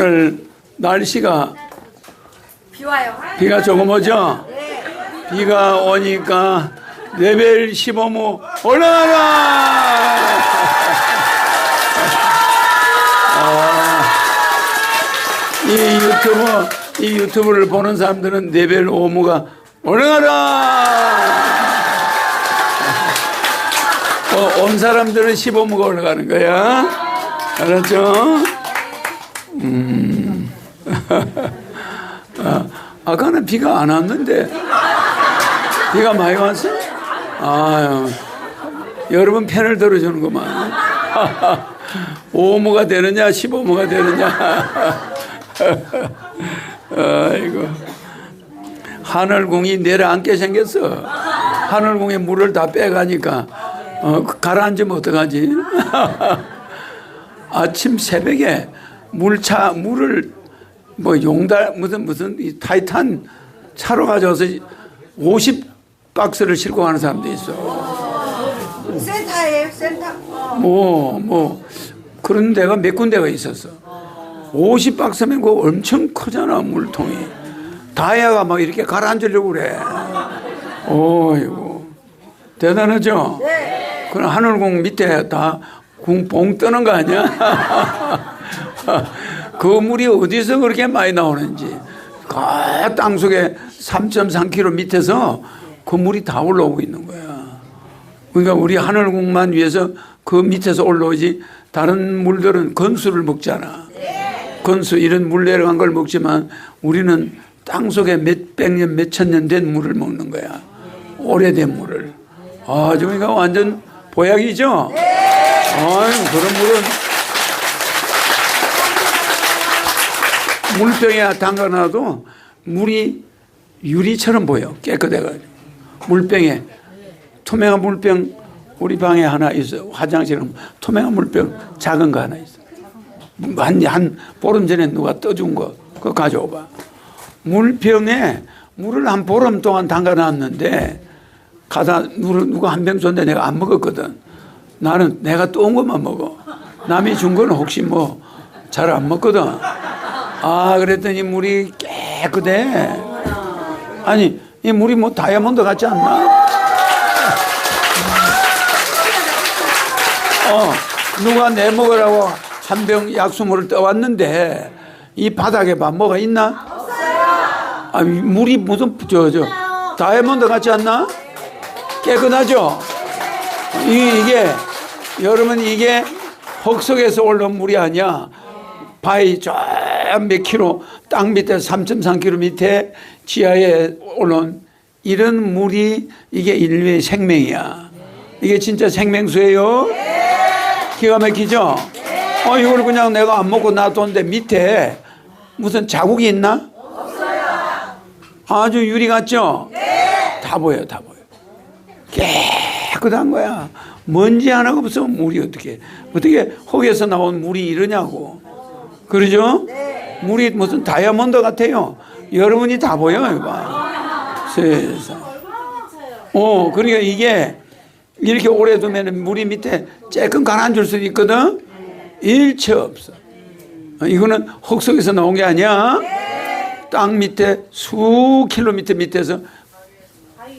오늘 날씨가 비 와요. 비가 조금 오죠? 비가 오니까 레벨 15무 올라가라! 아, 이 유튜브, 이 유튜브를 보는 사람들은 레벨 5무가 올라가라! 어, 온 사람들은 15무가 올라가는 거야. 알았죠? 음. 아, 아까는 비가 안 왔는데 비가 많이 왔어? 아, 여러분 편을 들어주는구만. 5무가 되느냐, 15무가 되느냐. 아이고. 하늘궁이 내려앉게 생겼어. 하늘궁에 물을 다 빼가니까 어, 가라앉으면 어떡하지? 아침 새벽에 물차 물을 뭐 용달 무슨 무슨 이 타이탄 차로 가져와서 50 박스를 싣고 가는 사람도 있어. 센터예요, 센터. 뭐 뭐 그런 데가 몇 군데가 있었어. 50 박스면 그거 엄청 크잖아 물통이. 다이아가 막 이렇게 가라앉으려고 그래. 어이구 대단하죠. 네. 그럼 하늘궁 밑에 다 궁 봉 뜨는 거 아니야? 그 물이 어디서 그렇게 많이 나오는지 그 땅속에 3.3km 밑에서 그 물이 다 올라오고 있는 거야. 그러니까 우리 하늘궁만 위해서 그 밑에서 올라오지 다른 물들은 건수를 먹잖아. 건수 이런 물 내려간 걸 먹지만 우리는 땅속에 몇 백 년, 몇 천 년 된 물을 먹는 거야. 오래된 물을. 아주 그러니까 완전 보약이죠? 아유, 그런 물은 물병에 담가놔도 물이 유리처럼 보여. 깨끗해가지고. 물병에. 투명한 물병 우리 방에 하나 있어. 화장실에 투명한 물병 작은 거 하나 있어. 한, 한 보름 전에 누가 떠준 거. 그거 가져오봐. 물병에 물을 한 보름 동안 담가놨는데 가다 누- 누가 한 병 줬는데 내가 안 먹었거든. 나는 내가 떠온 것만 먹어. 남이 준 거는 혹시 뭐 잘 안 먹거든. 아, 그랬더니 물이 깨끗해. 아니, 이 물이 뭐 다이아몬드 같지 않나? 어, 누가 내 먹으라고 한 병 약수물을 떠왔는데 이 바닥에 봐 뭐가 있나? 아, 물이 무슨 저저 다이아몬드 같지 않나? 깨끗하죠? 이, 이게 여러분 이게 흙 속에서 올라온 물이 아니야. 바위 저 몇 킬로 땅 밑에 3.3 킬로 밑에 지하에 올라온 이런 물이 이게 인류의 생명이야. 이게 진짜 생명수예요. 기가 막히죠? 어 이걸 그냥 내가 안 먹고 놔뒀는데 밑에 무슨 자국이 있나? 아주 유리 같죠? 다 보여, 다 보여. 깨끗한 거야. 먼지 하나가 없으면 물이 어떻게, 어떻게 흙에서 나온 물이 이러냐고. 그러죠? 물이 무슨 다이아몬드 같아요. 여러분이 다 보여요, 이거. 세상. 어, 그러니까 이게 이렇게 오래 두면 물이 밑에 쬐끔 가라앉을 수도 있거든? 일체 없어. 어, 이거는 흙 속에서 나온 게 아니야. 땅 밑에 수 킬로미터 밑에서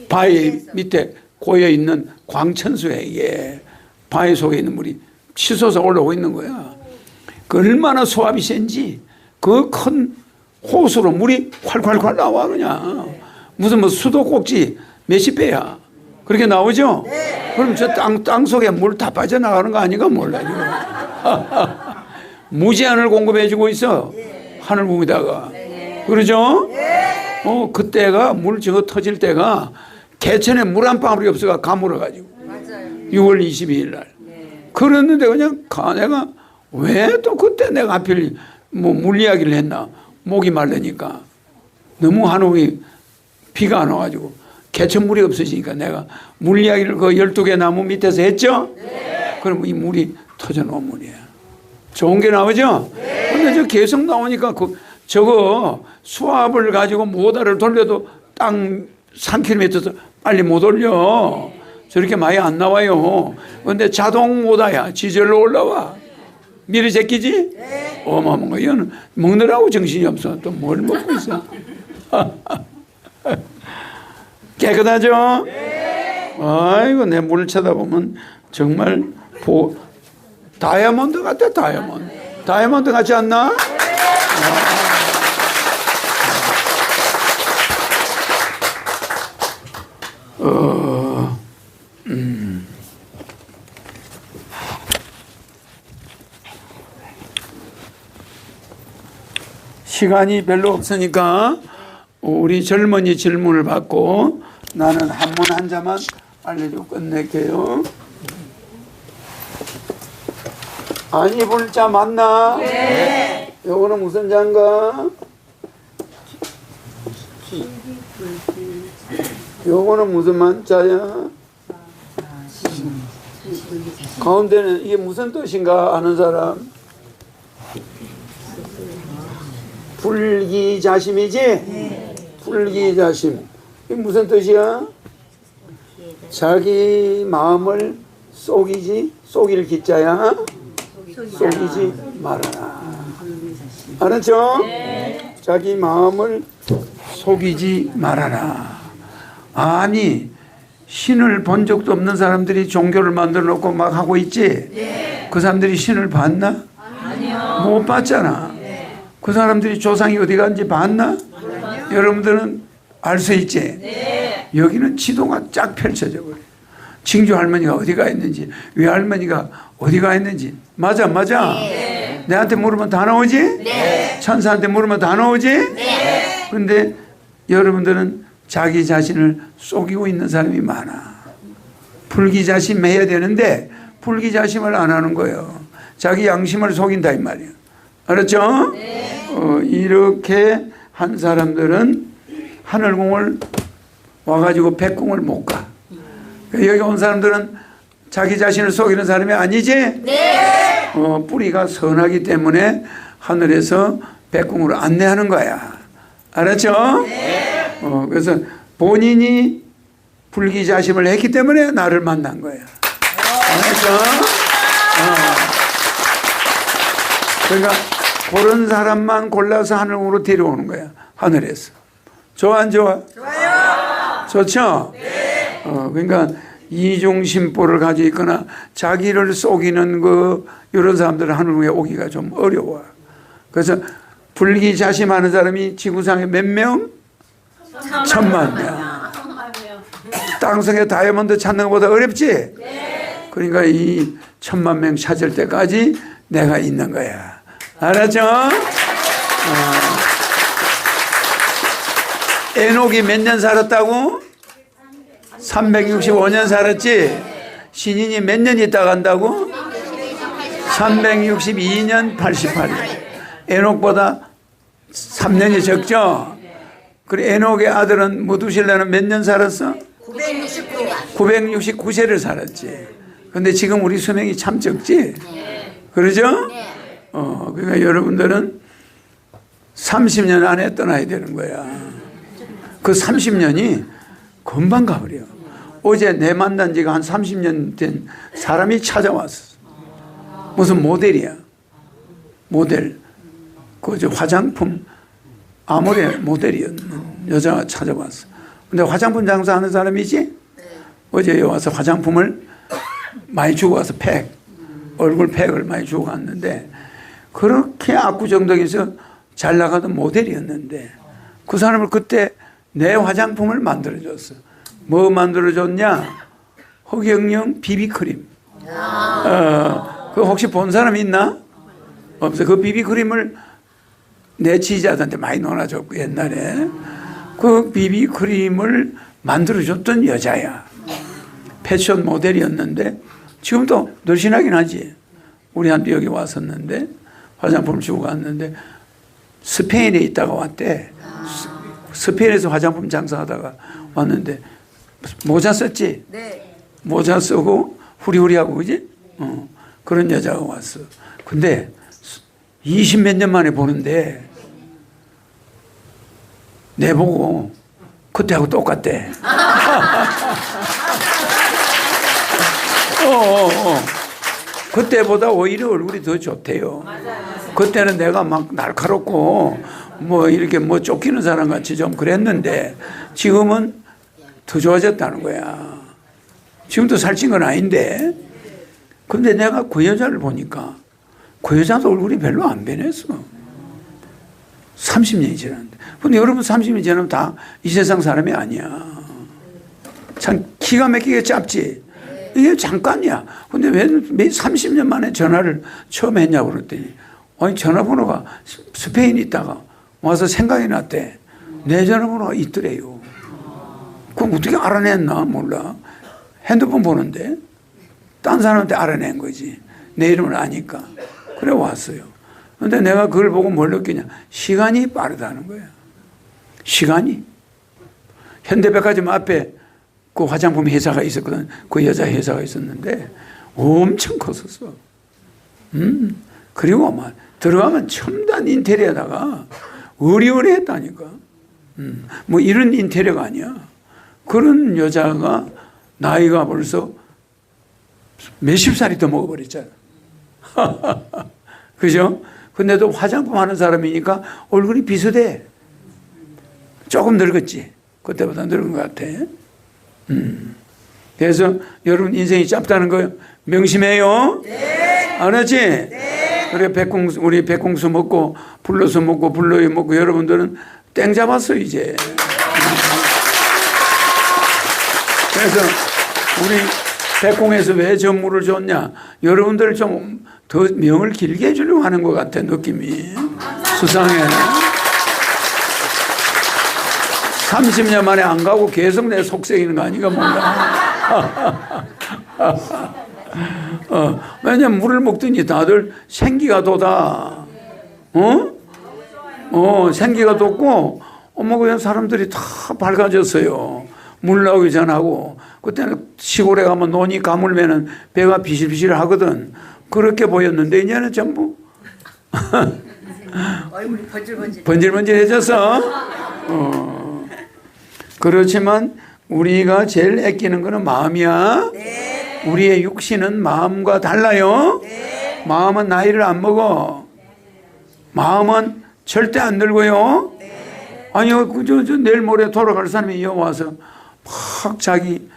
바위 밑에 고여 있는 광천수에 이게 바위 속에 있는 물이 치솟아 올라오고 있는 거야. 그 얼마나 소압이 센지 그 큰 호수로 물이 콸콸콸 나와 그냥. 무슨 뭐 수도 꼭지 몇십 배야. 그렇게 나오죠? 그럼 저 땅 땅 속에 물 다 빠져나가는 거 아닌가 몰라 지금. 무제한을 공급해주고 있어 하늘궁에다가. 그러죠? 어 그때가 물 저거 터질 때가 개천에 물 한 방울이 없어가 가물어 가지고. 6월 22일 날. 그랬는데 그냥 가 내가 왜 또 그때 내가 하필 뭐물 이야기를 했나 목이 마르니까 너무 한옥이 비가 안 와가지고 개천물이 없어지니까 내가 물 이야기를 그 12개 나무 밑에서 했죠? 그럼 이 물이 터져 놓은 물이야. 좋은 게 나오죠? 근데 저 계속 나오니까 그 저거 수압을 가지고 모다를 돌려도 땅 3km에서 빨리 못 올려. 저렇게 많이 안 나와요. 근데 자동 모다야. 지절로 올라와. 미리 제끼지? 어마어마한 거. 이거는 먹느라고 정신이 없어. 또 뭘 먹고 있어? 깨끗하죠? 아이고, 내 물을 쳐다보면 정말 보, 다이아몬드 같아, 다이아몬드. 다이아몬드 같지 않나? 어, 시간이 별로 없으니까 우리 젊은이 질문을 받고 나는 한문 한자만 알려주고 끝낼게요. 안 입을 자 맞나? 네. 요거는 무슨 자인가? 요거는 무슨 만자야? 가운데는 이게 무슨 뜻인가 아는 사람? 불기자심이지? 불기자심. 이게 무슨 뜻이야? 자기 마음을 속이지? 속일 기자야? 속이지 말아라. 알았죠? 자기 마음을 속이지 말아라. 아니, 신을 본 적도 없는 사람들이 종교를 만들어 놓고 막 하고 있지? 그 사람들이 신을 봤나? 못 봤잖아. 그 사람들이 조상이 어디 간지 봤나? 여러분들은 알 수 있지? 여기는 지도가 쫙 펼쳐져 버려. 징조 할머니가 어디가 있는지, 외할머니가 어디가 있는지. 맞아, 맞아. 내한테 물으면 다 나오지? 천사한테 물으면 다 나오지? 근데 여러분들은 자기 자신을 속이고 있는 사람이 많아. 불기자심 해야 되는데 불기자심을 안 하는 거예요. 자기 양심을 속인다 이 말이에요. 알았죠? 어, 이렇게 한 사람들은 하늘궁을 와가지고 백궁을 못 가. 여기 온 사람들은 자기 자신을 속이는 사람이 아니지? 어, 뿌리가 선하기 때문에 하늘에서 백궁으로 안내하는 거야. 알았죠? 어, 그래서 본인이 불기자심을 했기 때문에 나를 만난 거야. 알았죠? 어. 그러니까 그런 사람만 골라서 하늘으로 데려오는 거야. 하늘에서. 좋아 안 좋아? 좋아요. 좋죠? 어, 그러니까 이중심보를 가지고 있거나 자기를 속이는 그 이런 사람들은 하늘에 오기가 좀 어려워. 그래서 불기자심하는 사람이 지구상에 몇 명? 천만 명. 땅속에 다이아몬드 찾는 것보다 어렵지? 그러니까 이 천만 명 찾을 때까지 내가 있는 거야. 알았죠? 어. 에녹이 몇 년 살았다고? 365년 살았지? 신인이 몇 년 있다 간다고? 362년 88일. 에녹보다 3년이 적죠? 그리고 에녹의 아들은 무두실라는 몇 년 살았어? 969. 969세를 살았지. 근데 지금 우리 수명이 참 적지? 그러죠? 어, 그러니까 여러분들은 30년 안에 떠나야 되는 거야. 그 30년이 금방 가버려. 어제 내 만난 지가 한 30년 된 사람이 찾아왔어. 무슨 모델이야. 모델. 그저 화장품 아모레 모델이었는 여자가 찾아왔어. 근데 화장품 장사하는 사람이지? 어제 와서 화장품을 많이 주고 와서 팩, 얼굴 팩을 많이 주고 갔는데 그렇게 압구정동에서 잘 나가던 모델이었는데 그 사람을 그때 내 화장품을 만들어줬어. 뭐 만들어줬냐? 허경영 비비크림. 어, 그 혹시 본 사람 있나? 없어. 그 비비크림을 내 지지자들한테 많이 놀아줬고 옛날에 그 비비크림을 만들어줬던 여자야. 패션 모델이었는데 지금도 늘씬하긴 하지. 우리한테 여기 왔었는데 화장품을 주고 갔는데 스페인에 있다가 왔대. 스- 스페인에서 화장품 장사하다가 왔는데 모자 썼지? 네. 모자 쓰고 후리후리하고 그지? 어, 그런 여자가 왔어. 근데 20 몇 년 만에 보는데 내보고 그때하고 똑같대. 어, 어, 어. 그때보다 오히려 얼굴이 더 좋대요. 그때는 내가 막 날카롭고 뭐 이렇게 뭐 쫓기는 사람 같이 좀 그랬는데 지금은 더 좋아졌다는 거야. 지금도 살찐 건 아닌데. 근데 내가 그 여자를 보니까 그 여자도 얼굴이 별로 안 변했어. 30년이 지났는데. 근데 여러분 30년 지나면 다 이 세상 사람이 아니야. 참 기가 막히게 짧지. 이게 잠깐이야. 근데 왜, 왜 30년 만에 전화를 처음 했냐고 그랬더니, 아니, 전화번호가 스- 스페인에 있다가 와서 생각이 났대. 내 전화번호가 있더래요. 그럼 어떻게 알아냈나? 몰라. 핸드폰 보는데, 딴 사람한테 알아낸 거지. 내 이름을 아니까. 그래 왔어요. 근데 내가 그걸 보고 뭘 느끼냐. 시간이 빠르다는 거야. 시간이. 현대백화점 앞에 그 화장품 회사가 있었거든. 그 여자 회사가 있었는데 엄청 컸었어. 음. 그리고 막 들어가면 첨단 인테리어다가 어리어리했다니까. 음. 뭐 이런 인테리어가 아니야. 그런 여자가 나이가 벌써 몇십 살이 더 먹어버렸잖아. 그죠? 근데도 화장품 하는 사람이니까 얼굴이 비슷해. 조금 늙었지. 그때보다 늙은 것 같아. 음. 그래서 여러분 인생이 짧다는 거 명심해요. 알았지? 그래 백공수 우리 백공수 먹고 불러서 먹고 불러요 먹고 여러분들은 땡 잡았어 이제. 그래서 우리 백공에서 왜 전무를 줬냐? 여러분들 좀 더 명을 길게 해주려고 하는 것 같아 느낌이 수상해. 30년 만에 안 가고 계속 내 속썩이는 거 아니가 몰라. 어, 왜냐면 물을 먹더니 다들 생기가 돋아. 어? 어, 생기가 돋고, 어머, 그냥 사람들이 다 밝아졌어요. 물 나오기 전하고. 그때는 시골에 가면 논이 가물면은 배가 비실비실 하거든. 그렇게 보였는데, 이제는 전부 얼굴이 번질번질. 번질번질해져서 어, 그렇지만 우리가 제일 아끼는 거는 마음이야. 우리의 육신은 마음과 달라요. 마음은 나이를 안 먹어. 마음은 절대 안 늙어요. 아니요, 그저 저 내일 모레 돌아갈 사람이 와서 막 자기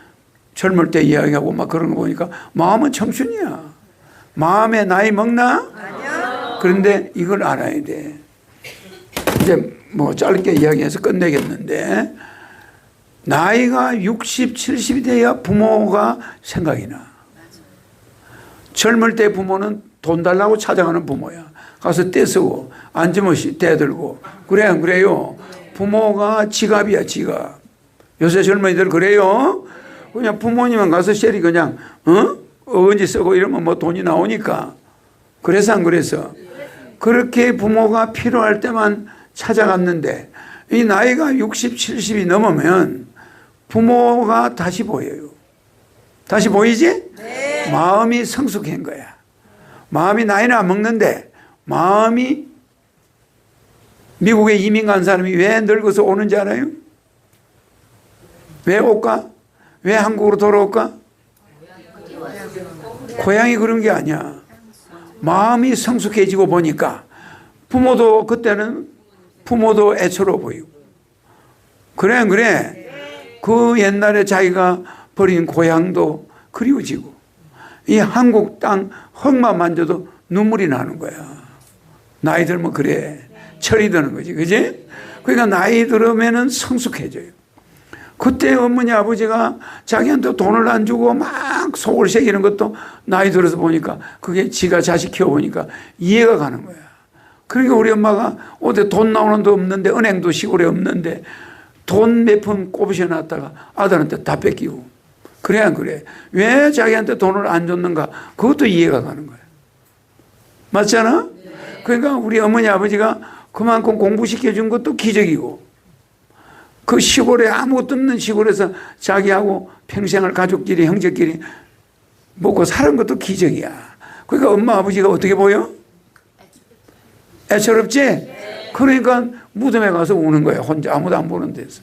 젊을 때 이야기하고 막 그런 거 보니까 마음은 청춘이야. 마음에 나이 먹나? 그런데 이걸 알아야 돼. 이제 뭐 짧게 이야기해서 끝내겠는데 나이가 60, 70이 돼야 부모가 생각이 나. 젊을 때 부모는 돈 달라고 찾아가는 부모야. 가서 떼쓰고 앉으면 떼들고 그래 안 그래요? 부모가 지갑이야 지갑. 요새 젊은이들 그래요? 그냥 부모님은 가서 셀이 그냥 어? 어건지 쓰고 이러면 뭐 돈이 나오니까 그래서 안 그래서 그렇게 부모가 필요할 때만 찾아갔는데 이 나이가 60, 70이 넘으면 부모가 다시 보여요. 다시 보이지? 마음이 성숙한 거야. 마음이 나이는 안 먹는데 마음이 미국에 이민 간 사람이 왜 늙어서 오는지 알아요? 왜 올까? 왜 한국으로 돌아올까? 고향이 그런 게 아니야. 마음이 성숙해지고 보니까 부모도 그때는 부모도 애처로 보이고 그래 안 그래 그 옛날에 자기가 버린 고향도 그리워지고 이 한국 땅 흙만 만져도 눈물이 나는 거야. 나이 들면 그래. 철이 드는 거지. 그지? 그러니까 나이 들으면은 성숙해져요. 그때 어머니 아버지가 자기한테 돈을 안 주고 막 속을 새기는 것도 나이 들어서 보니까 그게 지가 자식 키워보니까 이해가 가는 거야. 그러니까 우리 엄마가 어디 돈 나오는 데 없는데 은행도 시골에 없는데 돈 몇 푼 꼽으셔 놨다가 아들한테 다 뺏기고 그래 안 그래? 왜 자기한테 돈을 안 줬는가? 그것도 이해가 가는 거야. 맞잖아? 그러니까 우리 어머니 아버지가 그만큼 공부시켜 준 것도 기적이고 그 시골에 아무것도 없는 시골에서 자기하고 평생을 가족끼리 형제끼리 먹고 사는 것도 기적이야. 그러니까 엄마 아버지가 어떻게 보여? 애처롭지? 그러니까 무덤에 가서 우는 거야. 혼자 아무도 안 보는 데서.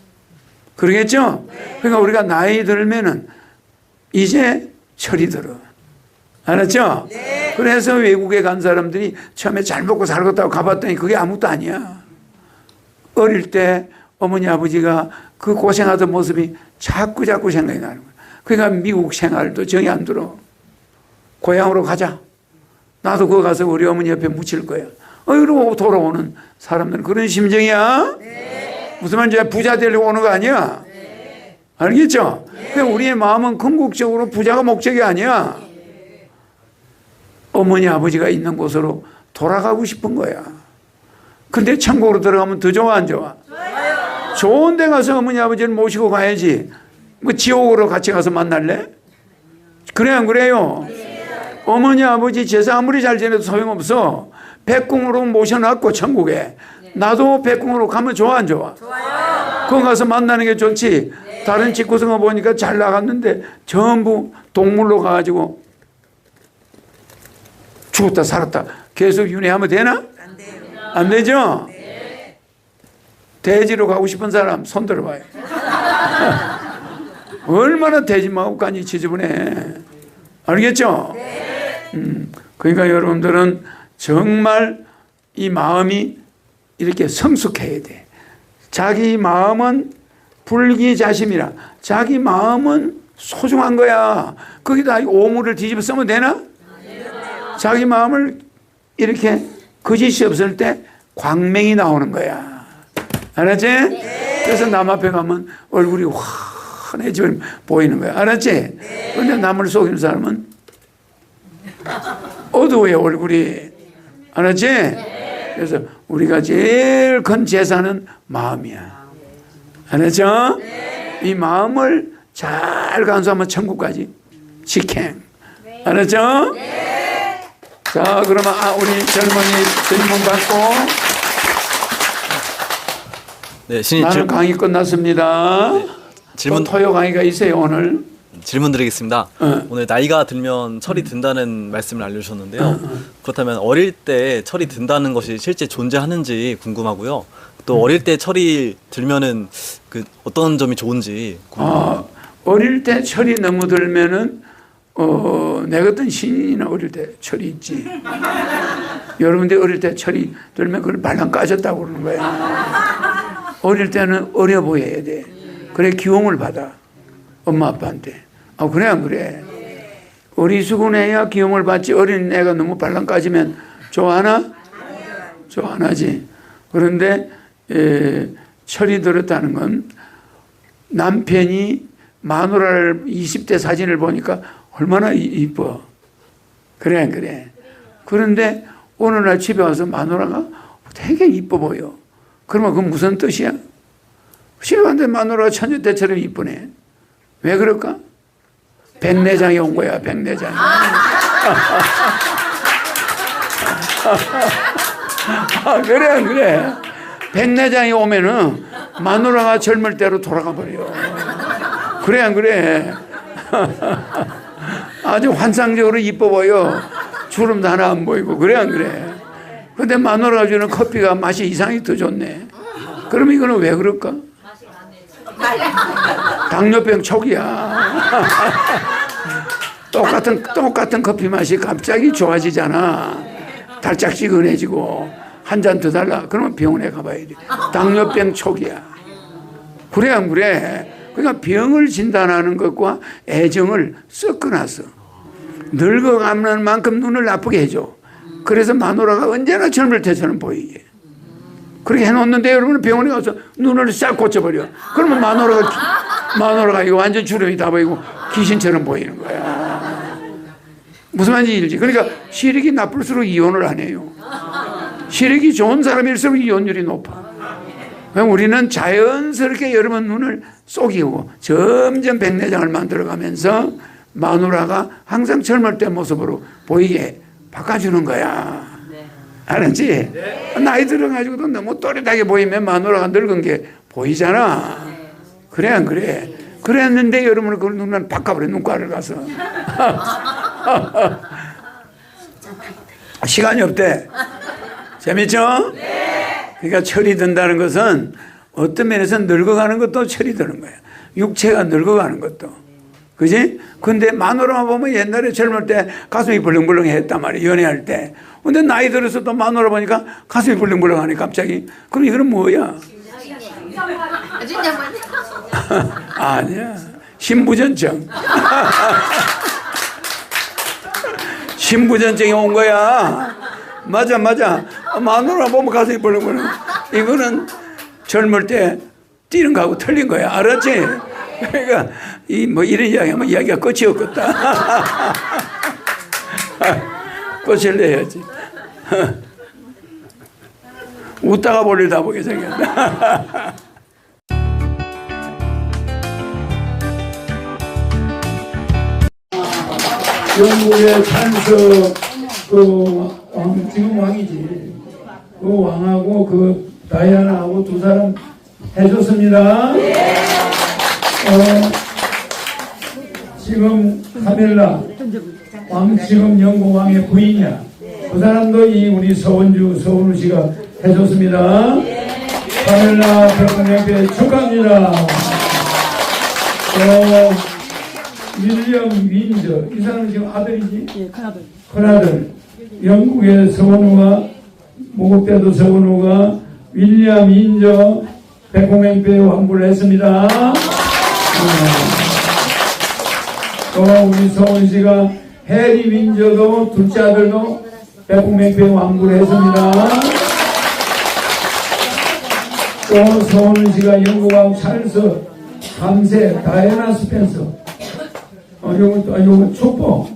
그러겠죠? 그러니까 우리가 나이 들면은 이제 철이 들어. 알았죠? 그래서 외국에 간 사람들이 처음에 잘 먹고 살겠다고 가봤더니 그게 아무것도 아니야. 어릴 때 어머니 아버지가 그 고생하던 모습이 자꾸 자꾸 생각이 나는 거야. 그러니까 미국 생활도 정이 안 들어. 고향으로 가자. 나도 거기 가서 우리 어머니 옆에 묻힐 거야. 어, 이러고 돌아오는 사람들은 그런 심정이야? 무슨 말인지 부자 되려고 오는 거 아니야? 알겠죠? 그 우리의 마음은 궁극적으로 부자가 목적이 아니야. 어머니 아버지가 있는 곳으로 돌아가고 싶은 거야. 근데 천국으로 들어가면 더 좋아 안 좋아? 좋은 데 가서 어머니 아버지를 모시고 가야지. 뭐 지옥으로 같이 가서 만날래? 그래 안 그래요? 어머니 아버지 제사 아무리 잘 지내도 소용없어. 백궁으로 모셔놨고 천국에. 나도 백궁으로 가면 좋아 안 좋아? 거기 가서 만나는 게 좋지. 다른 집구석을 보니까 잘 나갔는데 전부 동물로 가가지고 죽었다 살았다 계속 윤회하면 되나? 안 되죠? 돼지로 가고 싶은 사람 손 들어봐요. 얼마나 돼지 마음까지 지저분해. 알겠죠? 음, 그러니까 여러분들은 정말 이 마음이 이렇게 성숙해야 돼. 자기 마음은 불기자심이라. 자기 마음은 소중한 거야. 거기다 이 오물을 뒤집어 쓰면 되나? 자기 마음을 이렇게 거짓이 없을 때 광명이 나오는 거야. 알았지? 그래서 남 앞에 가면 얼굴이 환해지면 보이는 거야. 알았지? 그런데 남을 속이는 사람은 어두워요, 얼굴이. 알았지? 그래서 우리가 제일 큰 재산은 마음이야. 알았죠? 이 마음을 잘 간수하면 천국까지 직행. 알았죠? 자, 그러면 아, 우리 젊은이 질문 받고 네, 신이 나는 질, 강의 끝났습니다. 질문 또 토요 강의가 있어요 오늘. 질문 드리겠습니다. 어. 오늘 나이가 들면 철이 든다는 말씀을 알려주셨는데요. 그렇다면 어릴 때 철이 든다는 것이 실제 존재하는지 궁금하고요. 또 어릴 때 철이 들면은 그 어떤 점이 좋은지 궁금합니다. 아, 어릴 때 철이 너무 들면은 어, 내 같은 신인이나 어릴 때 철이 있지. 여러분들 어릴 때 철이 들면 그걸 발랑 까졌다고 그러는 거야. 어릴 때는 어려 보여야 돼. 그래 기움을 받아. 엄마 아빠한테. 아 그래 안 그래? 어리수군해야 기움을 받지 어린 애가 너무 발랑 까지면 좋아하나? 좋아 안 하지. 그런데 에, 철이 들었다는 건 남편이 마누라를 20대 사진을 보니까 얼마나 이- 이뻐. 그래, 안 그래. 그런데 어느 날 집에 와서 마누라가 되게 이뻐 보여. 그러면 그건 무슨 뜻이야? 집에 왔는데 마누라가 천주대처럼 이쁘네. 왜 그럴까? 백내장이 온 거야, 백내장이. 아, 그래, 안 그래. 백내장이 오면은 마누라가 젊을 때로 돌아가 버려. 그래, 안 그래? 아주 환상적으로 이뻐 보여. 주름도 하나 안 보이고, 그래, 안 그래? 근데 마누라가 주는 커피가 맛이 이상이 더 좋네. 그럼 이거는 왜 그럴까? 당뇨병 초기야. 똑같은, 똑같은 커피 맛이 갑자기 좋아지잖아. 달짝지근해지고, 한 잔 더 달라. 그러면 병원에 가봐야 돼. 당뇨병 초기야. 그래, 안 그래? 그러니까 병을 진단하는 것과 애정을 섞어놨어. 늙어가는 만큼 눈을 나쁘게 해줘. 그래서 마누라가 언제나 젊을 때처럼 보이게. 그렇게 해놓는데 여러분은 병원에 가서 눈을 싹 고쳐버려. 그러면 마누라가, 기- 마누라가 이거 완전 주름이 다 보이고 귀신처럼 보이는 거야. 무슨 말인지 알지? 그러니까 시력이 나쁠수록 이혼을 안 해요. 시력이 좋은 사람일수록 이혼율이 높아. 그럼 우리는 자연스럽게 여러분 눈을 속이고 점점 백내장을 만들어가면서 마누라가 항상 젊을 때 모습으로 보이게 바꿔주는 거야. 알았지? 나이 들어가지고도 너무 또렷하게 보이면 마누라가 늙은 게 보이잖아. 그래 안 그래? 그랬는데 여러분은 그걸 눈을 바꿔버려 눈가를 가서 시간이 없대. 재밌죠? 그러니까 철이 든다는 것은 어떤 면에서 늙어가는 것도 철이 드는 거야. 육체가 늙어가는 것도. 그지? 근데 마누라만 보면 옛날에 젊을 때 가슴이 벌렁벌렁 했단 말이야, 연애할 때. 근데 나이 들어서 또 마누라 보니까 가슴이 벌렁벌렁 하네, 갑자기. 그럼 이거는 뭐야? 뭐 아니야. 신부전증. 신부전증이 온 거야. 맞아, 맞아. 마누라 보면 가슴이 벌렁벌렁. 이거는 젊을 때 뛰는 거하고 틀린 거야. 알았지? 그러니까 이 뭐 이런 이야기 하면 이야기가 끝이 없겠다. 끝을 내야지. 웃다가 볼일 다 보게 생겼다. 영국의 찬스 그 왕, 지금 왕이지. 그 왕하고 그 다이아나하고 두 사람 해줬습니다. 어, 지금 카멜라 왕 지금 영국 왕의 부인이야. 그 사람도 이 우리 서원주 서원우 씨가 해줬습니다. 카멜라 백운영배 축하합니다. 어, 윌리엄 윈저 이 사람은 지금 아들이지? 예, 큰아들. 큰아들. 영국의 서원우가 모국대도 서원우가 윌리엄 윈저 백공행배 환불을 했습니다. 네. 또 우리 서원 씨가 해리 윈저도 둘째 아들도 백공행배 환불을 했습니다. 또 서원 씨가 영국왕 찰스 감세 다이애나 스펜서 어, 요거 또, 아, 요거 축복.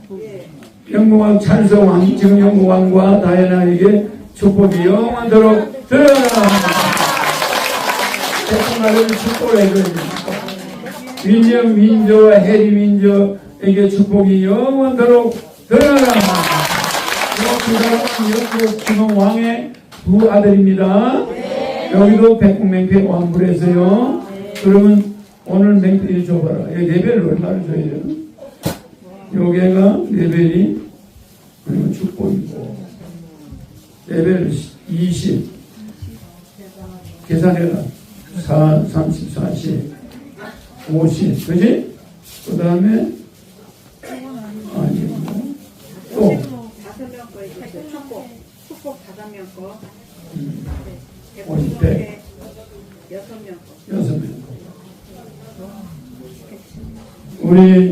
영국왕 찰스 왕, 지금 영국왕과 다이애나에게 축복이 영원토록 들어라. 대통령을 축복을 해줘야 됩니다. 윈정 민저와 해리 민저에게 축복이 영원토록 들어라. 영국 지금 왕의 두 아들입니다. 여기도 백국맹패 왕불에서요. 그러면 오늘 맹패 줘봐라. 여기 레벨 얼마를 줘야 되나? 여기가 레벨이 그리고 축복이고 레벨 20 계산해라 4, 30, 40 50 그지? 그 다음에 아니 뭐또 다섯 명 거, 축복, 축복 다섯 명 거, 네. 오십 대. 여섯 명 거. 우리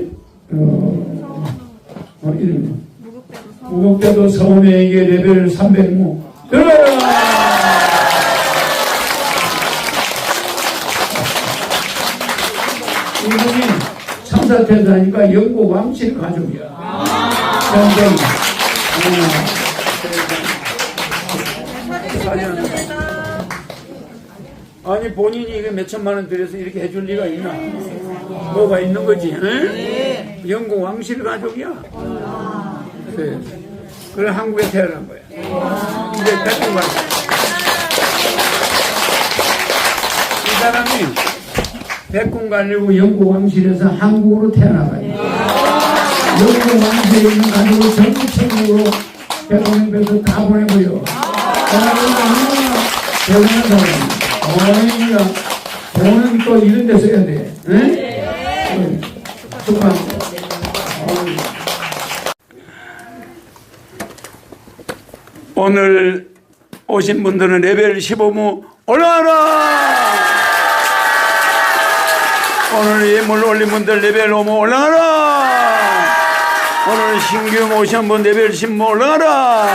무국대도 서원에게 레벨 300무 들어라 이분이 참사태자니까 영국 왕실 가족이야 전쟁 아니 본인이 이게 몇 천만 원 들여서 이렇게 해줄 리가 있나? 뭐가 있는 거지? 응? 영국 왕실 가족이야. 그래. 그래 한국에 태어난 거야. 이제 백군 가족. 이 사람이 백군 가려고 영국 왕실에서 한국으로 태어나가요. 영국 왕실에 있는 가족을 전부 천국으로 백군에서 다 보내고요. 대단한 사람이야. 어머니가 돈은 또 이런 데 써야 돼. 응? 응. 축하 오늘 오신 분들은 레벨 15무 올라가라! 오늘 예물 올린 분들 레벨 5무 올라가라! 오늘 신규 오신 분 레벨 10무 올라가라!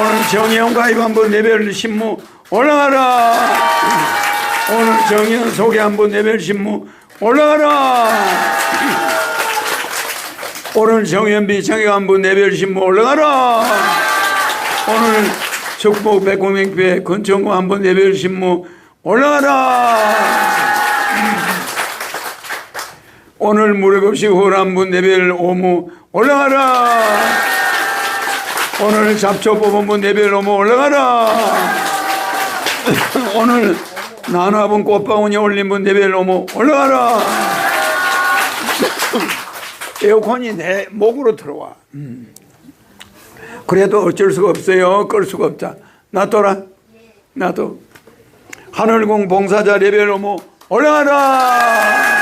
오늘 정의원 가입한 분 레벨 10무 올라가라. 오늘 정의원 소개한 분 레벨 10무 올라가라. 오늘 분 레벨 10무 올라가라. 오늘 축복 백공명배 건청고 한분 레벨 10무 올라가라. 오늘 무릎 없이 호란 분 레벨 5무 올라가라. 오늘 잡초 뽑은 분 레벨 넘어 올라가라. 오늘 나눠본 꽃바구니 올린 분 레벨 넘어 올라가라. 에어컨이 내 목으로 들어와. 음. 그래도 어쩔 수가 없어요. 끌 수가 없다. 놔둬라. 놔둬. 하늘공 봉사자 레벨 넘어 올라가라.